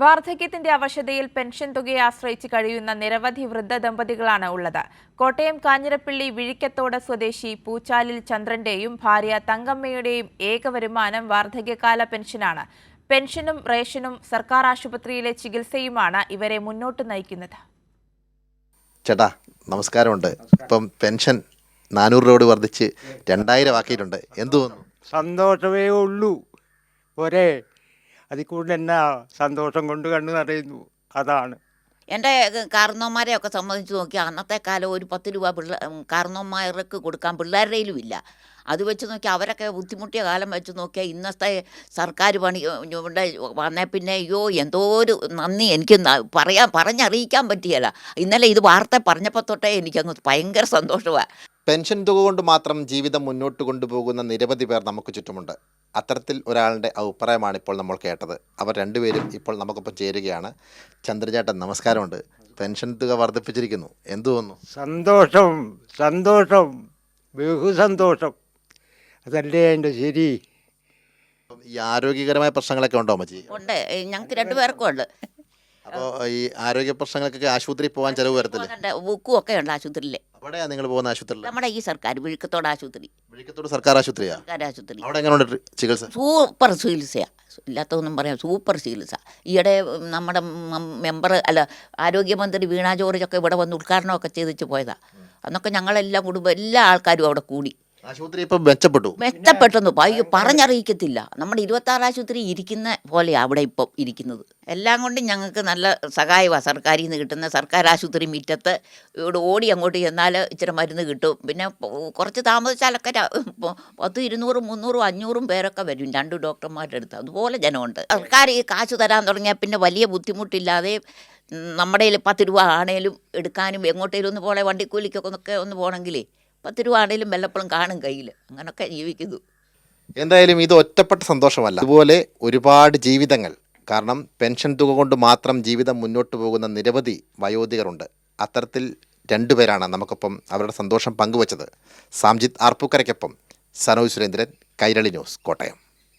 വാർദ്ധക്യത്തിന്റെ അവശതയിൽ pension തുകയെ ആശ്രയിച്ച് കഴിയുന്ന നിരവധി വൃദ്ധ ദമ്പതികളാണ് ഉള്ളത്. കോട്ടയം കാഞ്ഞിരപ്പള്ളി വിഴിക്കത്തോട് സ്വദേശി പൂച്ചാലിൽ ചന്ദ്രന്റെയും ഭാര്യ തങ്കമ്മയുടെയും ഏക വരുമാനം വാർദ്ധക്യകാല പെൻഷനാണ്. പെൻഷനും റേഷനും സർക്കാർ ആശുപത്രിയിലെ ചികിത്സയുമാണ് ഇവരെ മുന്നോട്ട് നയിക്കുന്നത്. ചേട്ടാ നമസ്കാരമുണ്ട്. ഇപ്പം പെൻഷൻ നാനൂറ് രൂപയോട് വർദ്ധിച്ച് രണ്ടായിരം ആക്കിയിട്ടുണ്ട്. എന്തു സന്തോഷമേ ഉള്ളൂ. ഒരേ അതിൽ കൂടുതൽ എന്നാ സന്തോഷം കൊണ്ട് കണ്ണു നിറയുന്നു. അതാണ്. എന്റെ കാർന്നോന്മാരെയൊക്കെ സംബന്ധിച്ച് നോക്കിയാൽ അന്നത്തെ കാലം ഒരു പത്ത് രൂപ പിള്ള കാർന്നോന്മാർക്ക് കൊടുക്കാൻ പിള്ളേരുടെയിലും ഇല്ല അത് വെച്ച് നോക്കിയാൽ അവരൊക്കെ ബുദ്ധിമുട്ടിയ കാലം വെച്ച് നോക്കിയാൽ ഇന്നത്തെ സർക്കാർ പണി ഇവിടെ വന്നേ പിന്നെ അയ്യോ എന്തോ ഒരു നന്ദി എനിക്ക് പറയാൻ പറഞ്ഞറിയിക്കാൻ പറ്റിയല്ല. ഇന്നലെ ഇത് വാർത്ത പറഞ്ഞപ്പോൾ തൊട്ടേ എനിക്കങ്ങ് ഭയങ്കര സന്തോഷമാണ് പെൻഷൻ തുക കൊണ്ട് മാത്രം ജീവിതം മുന്നോട്ട് കൊണ്ടുപോകുന്ന നിരവധി പേർ നമുക്ക് ചുറ്റുമുണ്ട്. അത്തരത്തിൽ ഒരാളുടെ അഭിപ്രായമാണ് ഇപ്പോൾ നമ്മൾ കേട്ടത്. അവർ രണ്ടുപേരും ഇപ്പോൾ നമുക്കൊപ്പം ചേരുകയാണ്. ചന്ദ്രചേട്ടൻ നമസ്കാരമുണ്ട്. പെൻഷൻ തുക വർദ്ധിപ്പിച്ചിരിക്കുന്നു. എന്തു തോന്നുന്നു? സന്തോഷം സന്തോഷം ബഹുസന്തോഷം അതല്ലേ എന്റെ ശരി? ഈ ആരോഗ്യകരമായ പ്രശ്നങ്ങളൊക്കെ ഉണ്ടോ അമ്മച്ചി? ഉണ്ട്. ഞങ്ങൾക്ക് രണ്ടുപേർക്കും ഉണ്ട്. അപ്പോൾ ഈ ആരോഗ്യ പ്രശ്നങ്ങൾക്കൊക്കെ ആശുപത്രിയിൽ പോകാൻ ചിലവ് വരത്തില്ല? ബുക്കും ഒക്കെ ഉണ്ട് ആശുപത്രിയിൽ അവിടെയാണ് നിങ്ങൾ പോകുന്ന ആശുപത്രിയിൽ നമ്മുടെ ഈ സർക്കാർ വിഴുക്കത്തോട് ആശുപത്രി. വിഴിക്കത്തോട് സർക്കാർ ആശുപത്രിയാ? സർക്കാർ ആശുപത്രി. അവിടെ എങ്ങനെയുണ്ട് ചികിത്സ? സൂപ്പർ ചികിത്സയാണ് ഇല്ലാത്തതൊന്നും പറയാം സൂപ്പർ ചികിത്സ. ഈയിടെ നമ്മുടെ മെമ്പർ അല്ല ആരോഗ്യമന്ത്രി വീണ ജോർജൊക്കെ ഇവിടെ വന്ന് ഉദ്ഘാടനമൊക്കെ ചെയ്തിച്ച് പോയതാണ് അന്നൊക്കെ ഞങ്ങളെല്ലാം കുടുംബം എല്ലാ ആൾക്കാരും അവിടെ കൂടി. ആശുപത്രി ഇപ്പം മെച്ചപ്പെട്ടു. മെച്ചപ്പെട്ടെന്ന് അയ്യോ പറഞ്ഞറിയിക്കത്തില്ല. നമ്മുടെ ഇരുപത്താറ് ആശുപത്രി ഇരിക്കുന്ന പോലെയാണ് അവിടെ ഇപ്പം ഇരിക്കുന്നത്. എല്ലാം കൊണ്ടും ഞങ്ങൾക്ക് നല്ല സഹായമാണ് സർക്കാരിൽ നിന്ന് കിട്ടുന്ന സർക്കാർ ആശുപത്രി മുറ്റത്ത് ഇവിടെ ഓടി അങ്ങോട്ട് ചെന്നാൽ ഇച്ചിരി മരുന്ന് കിട്ടും. പിന്നെ കുറച്ച് താമസിച്ചാലൊക്കെ പത്തും ഇരുന്നൂറും മുന്നൂറും അഞ്ഞൂറും പേരൊക്കെ വരും രണ്ട് ഡോക്ടർമാരുടെ അടുത്ത്. അതുപോലെ ജനമുണ്ട്. സർക്കാർ ഈ കാശ് തരാൻ തുടങ്ങിയാൽ പിന്നെ വലിയ ബുദ്ധിമുട്ടില്ലാതെ നമ്മുടെ പത്ത് രൂപ ആണേലും എടുക്കാനും എങ്ങോട്ടേലും ഒന്ന് പോകണേ വണ്ടിക്കൂലിക്കൊക്കെ ഒന്ന് പോകണമെങ്കിലേ പത്ത് രൂപ ആണേലും വല്ലപ്പോഴും കാണും കയ്യിൽ അങ്ങനൊക്കെ ജീവിക്കുന്നു. എന്തായാലും ഇത് ഒറ്റപ്പെട്ട സന്തോഷമല്ല. അതുപോലെ ഒരുപാട് ജീവിതങ്ങൾ കാരണം പെൻഷൻ തുക കൊണ്ട് മാത്രം ജീവിതം മുന്നോട്ട് പോകുന്ന നിരവധി വയോധികരുണ്ട്. അത്തരത്തിൽ രണ്ടുപേരാണ് നമുക്കൊപ്പം അവരുടെ സന്തോഷം പങ്കുവച്ചത്. സാംജിത് ആർപ്പൂക്കരയ്ക്കൊപ്പം സനോജ് സുരേന്ദ്രൻ കൈരളി ന്യൂസ് കോട്ടയം.